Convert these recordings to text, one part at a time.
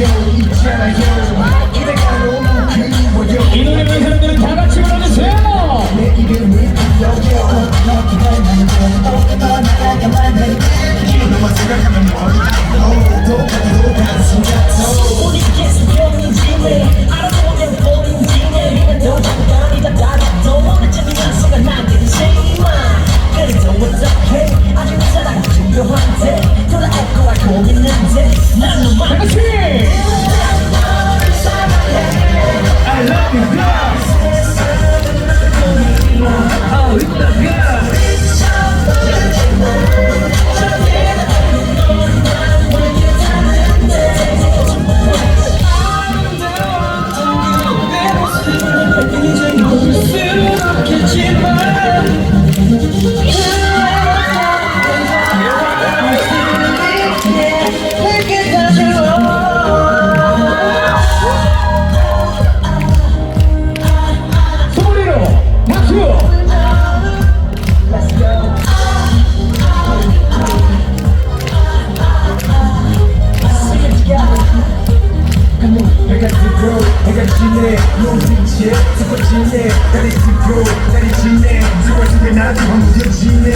이 Let's go. Got the bro, I got 지네 용빛에 슬퍼지네 다리 짚고 다리 지네 슬퍼지게 나도 황무져지네 예.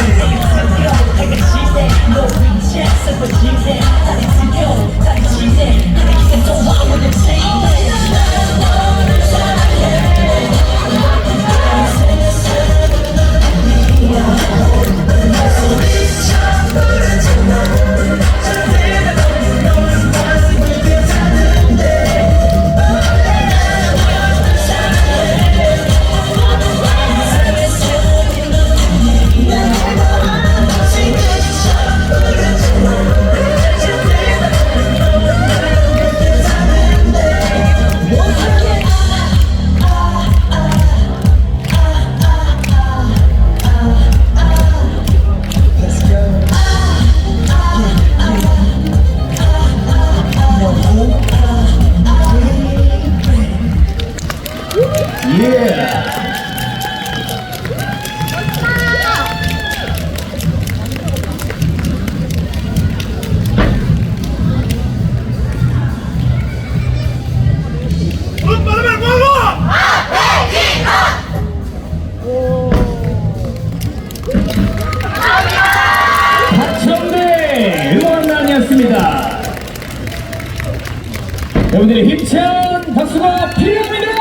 여러분들의 힘찬 박수가 필요합니다.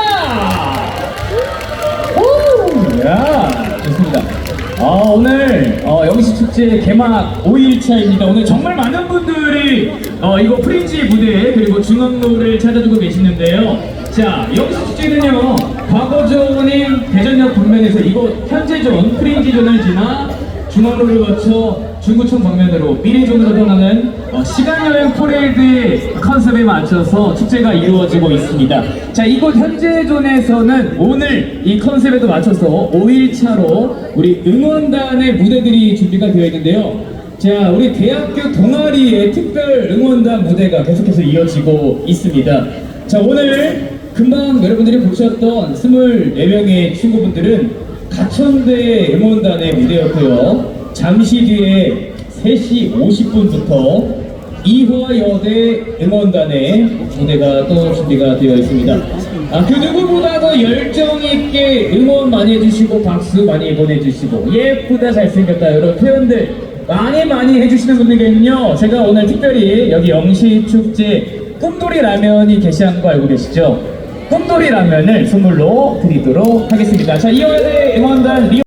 오, 야, 좋습니다. 아, 오늘 어, 영시 축제 개막 5일차입니다. 오늘 정말 많은 분들이 어, 이거 프린지 무대 그리고 중앙로를 찾아주고 계시는데요. 자, 영시 축제는요, 과거존인 대전역 방면에서 이곳 현재존 프린지존을 지나 중앙로를 거쳐 중구청 방면으로 미래존으로 떠나는 어, 시간여행 퍼레이드 컨셉에 맞춰서 축제가 이루어지고 있습니다. 자, 이곳 현재존에서는 오늘 이 컨셉에도 맞춰서 5일차로 우리 응원단의 무대들이 준비가 되어 있는데요. 자, 우리 대학교 동아리의 특별 응원단 무대가 계속해서 이어지고 있습니다. 자, 오늘 금방 여러분들이 보셨던 24명의 친구분들은 가천대 응원단의 무대였고요. 잠시 뒤에 3시 50분부터 이화여대 응원단의 무대가 또 준비가 되어 있습니다. 아, 그 누구보다도 열정 있게 응원 많이 해주시고 박수 많이 보내주시고 예쁘다 잘생겼다 이런 표현들 많이 많이 해주시는 분들께는요 제가 오늘 특별히 여기 영시축제 꿈돌이 라면이 게시한 거 알고 계시죠? 꿈돌이 라면을 선물로 드리도록 하겠습니다. 자, 이화여대 응원단 리오